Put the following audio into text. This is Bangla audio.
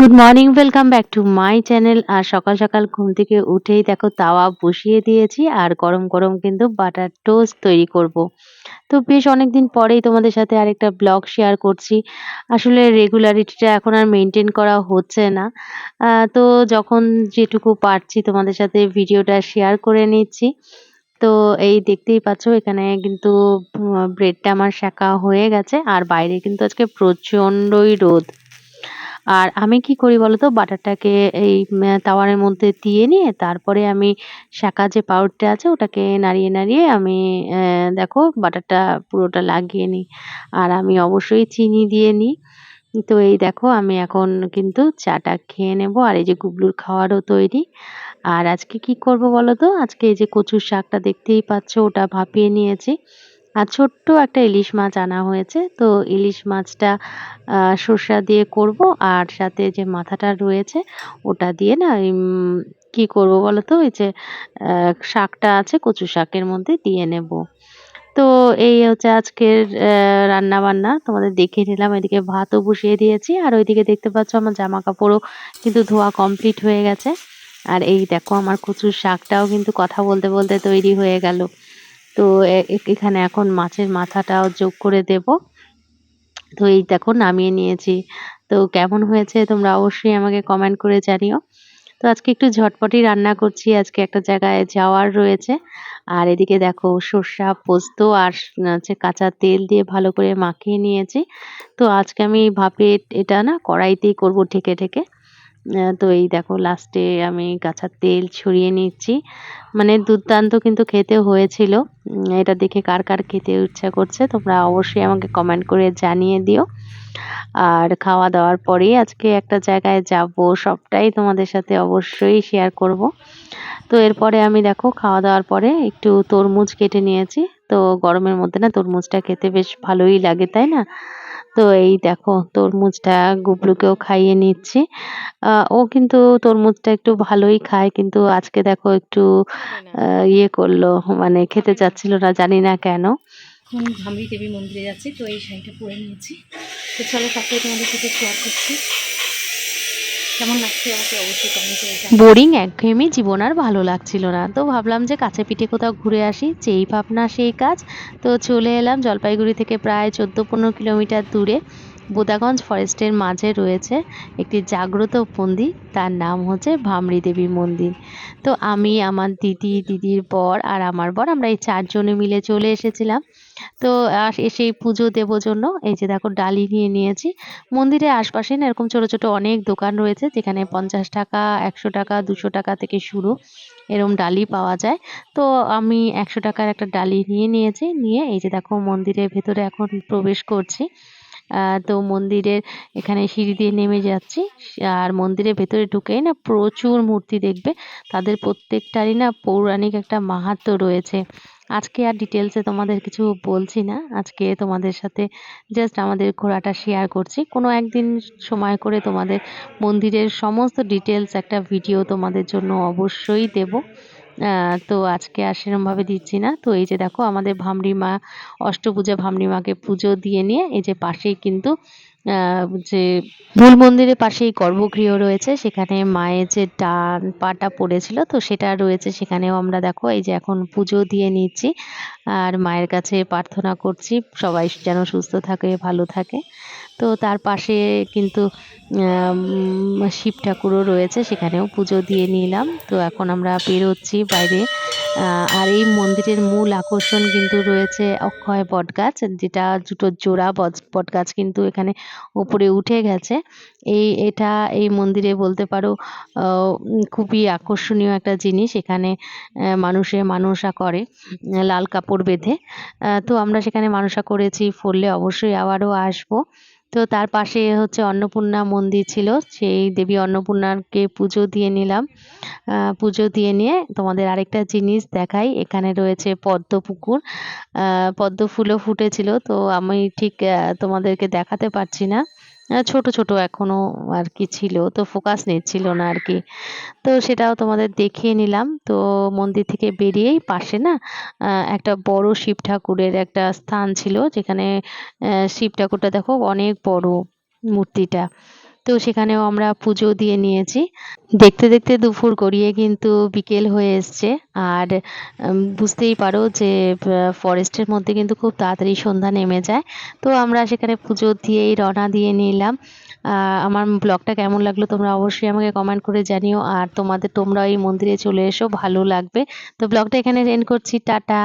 Good morning welcome back to my channel আর সকাল সকাল ঘুম থেকে উঠেই দেখো, তাওয়া বসিয়ে দিয়েছি আর গরম গরম কিন্তু বাটার টোস্ট তৈরি করব। তো বেশ অনেকদিন পরেই তোমাদের সাথে আরেকটা ব্লগ শেয়ার করছি। আসলে রেগুলারিটিটা এখন আর মেনটেন করা হচ্ছে না। তো যখন যেটুকু পারছি তোমাদের সাথে ভিডিওটা শেয়ার করে নিচ্ছি। তো এই দেখতেই পাচ্ছ, এখানে কিন্তু ব্রেডটা আমার শাঁকা হয়ে গেছে। আর বাইরে কিন্তু আজকে প্রচণ্ডই রোদ। আর আমি কি করি বলতো? বাটারটাকে এই তাওয়ারের মধ্যে দিয়ে নিয়ে তারপরে আমি শাঁকা যে পাউডারটা আছে ওটাকে নাড়িয়ে নাড়িয়ে আমি দেখো বাটারটা পুরোটা লাগিয়ে নিই। আর আমি অবশ্যই চিনি দিয়ে নিই। তো এই দেখো আমি এখন কিন্তু চাটা খেয়ে নেব আর এই যে গুবলুর খাওয়ারও তৈরি। আর আজকে কি করব বলো তো আজকে এই যে কচুর শাকটা দেখতেই পাচ্ছ, ওটা ভাপিয়ে নিয়েছি। আর ছোট্ট একটা ইলিশ মাছ আনা হয়েছে। তো ইলিশ মাছটা সর্ষা দিয়ে করব আর সাথে যে মাথাটা রয়েছে ওটা দিয়ে না কি করব বলো তো ওই যে শাকটা আছে, কচু শাকের মধ্যে দিয়ে নেব। তো এই হচ্ছে আজকের রান্না বান্না তোমাদের দেখিয়ে নিলাম, এদিকে ভাতও বসিয়ে দিয়েছি। আর ওইদিকে দেখতে পাচ্ছ আমার জামা কাপড়ও কিন্তু ধোয়া কমপ্লিট হয়ে গেছে। আর এই দেখো আমার কচুর শাকটাও কিন্তু কথা বলতে বলতে তৈরি হয়ে গেল। তো এখানে এখন মাছের মাথাটাও যোগ করে দেব। তো এই দেখো নামিয়ে নিয়েছি। তো কেমন হয়েছে তোমরা অবশ্যই আমাকে কমেন্ট করে জানিও। তো আজকে একটু ঝটপটি রান্না করছি। আজকে একটা জায়গায় যাওয়ার রয়েছে। আর এদিকে দেখো সর্ষা পোস্ত আর হচ্ছে কাঁচা তেল দিয়ে ভালো করে মাখিয়ে নিয়েছি। তো আজকে আমি ভাপে এটা না কড়াইতেই করব ঠেকে ঠেকে তো এই দেখো লাস্টে আমি কাঁচা তেল ছড়িয়ে নিচ্ছি। মানে দুর্দান্ত কিন্তু খেতে হয়েছিল। এটা দেখে কার কার খেতে ইচ্ছা করছে, তোমরা অবশ্যই আমাকে কমেন্ট করে জানিয়ে দিও। আর খাওয়া দাওয়ার পরেই আজকে একটা জায়গায় যাব, সবটাই তোমাদের সাথে অবশ্যই শেয়ার করব। তো এরপরে আমি দেখো, খাওয়া দাওয়ার পরে একটু তরমুজ কেটে নিয়েছি। তো গরমের মধ্যে না, তরমুজটা খেতে বেশ ভালোই লাগে, তাই না? তো এই দেখো তরমুজটা গুবলুকেও খাইয়ে নিচ্ছি। ও কিন্তু তরমুজটা একটু ভালোই খায় কিন্তু আজকে দেখো একটু ইয়ে করল মানে খেতে চাচ্ছিল না জানি না কেন। এখন ধামরি দেবী মন্দিরে যাচ্ছি তো এই শাড়িটা পরে নিয়েছি। তো চলো সবটাই তোমাদের সাথে শেয়ার করছি। অবশ্যই বোরিং একঘেয়েমি জীবন আর ভালো লাগছিল না। তো ভাবলাম যে কাছে পিঠে কোথাও ঘুরে আসি, যেই ভাবনা সেই কাজ। তো চলে এলাম জলপাইগুড়ি থেকে প্রায় চোদ্দ পনেরো কিলোমিটার দূরে। বোদাগঞ্জ ফরেস্টের মাঝে রয়েছে একটি জাগ্রত মন্দির। তার নাম হচ্ছে ভামরি দেবী মন্দির। তো আমি, আমার দিদি, দিদির বর আর আমার বর, আমরা এই চারজনে মিলে চলে এসেছিলাম। তো এসেই পুজো দেবো জন্য, এই যে দেখো ডালি নিয়ে নিয়েছি। মন্দিরের আশপাশে না এরকম ছোট ছোট অনেক দোকান রয়েছে, যেখানে পঞ্চাশ টাকা, একশো টাকা, দুশো টাকা থেকে শুরু এরম ডালি পাওয়া যায়। তো আমি একশো টাকার একটা ডালি নিয়ে নিয়েছি, নিয়ে এই যে দেখো মন্দিরের ভেতরে এখন প্রবেশ করছি। তো মন্দিরের এখানে সিঁড়ি দিয়ে নেমে যাচ্ছি। আর মন্দিরের ভেতরে ঢুকেই না প্রচুর মূর্তি দেখবে। তাদের প্রত্যেকটারই না পৌরাণিক একটা মাহাত্ম রয়েছে। আজকে আর ডিটেলসে তোমাদের কিছু বলছি না। আজকে তোমাদের সাথে জাস্ট আমাদের ঘোরাটা শেয়ার করছি। কোনো একদিন সময় করে তোমাদের মন্দিরের সমস্ত ডিটেলস একটা ভিডিও তোমাদের জন্য অবশ্যই দেব। তো আজকে আর সেরমভাবে দিচ্ছি না। তো এই যে দেখো, আমাদের ভামরি মা, অষ্টপূজা ভামরি মাকে পুজো দিয়ে নিয়ে এই যে পাশেই কিন্তু যে মূল মন্দিরের পাশেই গর্ভগৃহ রয়েছে। সেখানে মায়ের যে ডান পাটা পড়েছিল, তো সেটা রয়েছে। সেখানেও আমরা দেখো, এই যে এখন পুজো দিয়ে নিচ্ছি আর মায়ের কাছে প্রার্থনা করছি, সবাই যেন সুস্থ থাকে, ভালো থাকে। তো তার পাশে কিন্তু শিব ঠাকুরও রয়েছে, সেখানেও পুজো দিয়ে নিলাম। তো এখন আমরা বেরোচ্ছি বাইরে। আর এই মন্দিরের মূল আকর্ষণ কিন্তু রয়েছে অক্ষয় বটগাছ, যেটা দুটো জোড়া বটগাছ কিন্তু এখানে উপরে উঠে গেছে। এই, এটা এই মন্দিরে বলতে পারো খুবই আকর্ষণীয় একটা জিনিস। এখানে মানুষে মানুষা করে, লাল কাপড় বেঁধে। তো আমরা সেখানে মানুষা করেছি, ফললে অবশ্যই আবারও আসব। তো তার পাশে হচ্ছে অন্নপূর্ণা মন্দির ছিল। সেই দেবী অন্নপূর্ণাকে পুজো দিয়ে নিলাম। পুজো দিয়ে নিয়ে তোমাদের আরেকটা জিনিস দেখাই। এখানে রয়েছে পদ্ম পুকুর। পদ্ম ফুলও ফুটেছিল। তো আমি ঠিক তোমাদেরকে দেখাতে পারছি না। ছোট ছোট এখনও আর কি ছিল, তো ফোকাস নিচ্ছিল না আর কি। তো সেটাও তোমাদের দেখিয়ে নিলাম। তো মন্দির থেকে বেরিয়েই পাশে না একটা বড় শিব ঠাকুরের একটা স্থান ছিল, যেখানে শিব ঠাকুরটা দেখো অনেক বড় মূর্তিটা। তো সেখানেও আমরা পুজো দিয়ে নিয়েছি। দেখতে দেখতে দুপুর গড়িয়ে কিন্তু বিকেল হয়ে এসছে। আর বুঝতেই পারো যে ফরেস্টের মধ্যে কিন্তু খুব তাড়াতাড়ি সন্ধ্যা নেমে যায়। তো আমরা সেখানে পুজো দিয়েই রওনা দিয়ে নিলাম। আমার ব্লগটা কেমন লাগল তোমরা অবশ্যই আমাকে কমেন্ট করে জানিও। আর তোমাদের, তোমরা এই মন্দিরে চলে এসো, ভালো লাগবে। তো ব্লগটা এখানে এন্ড করছি। টাটা!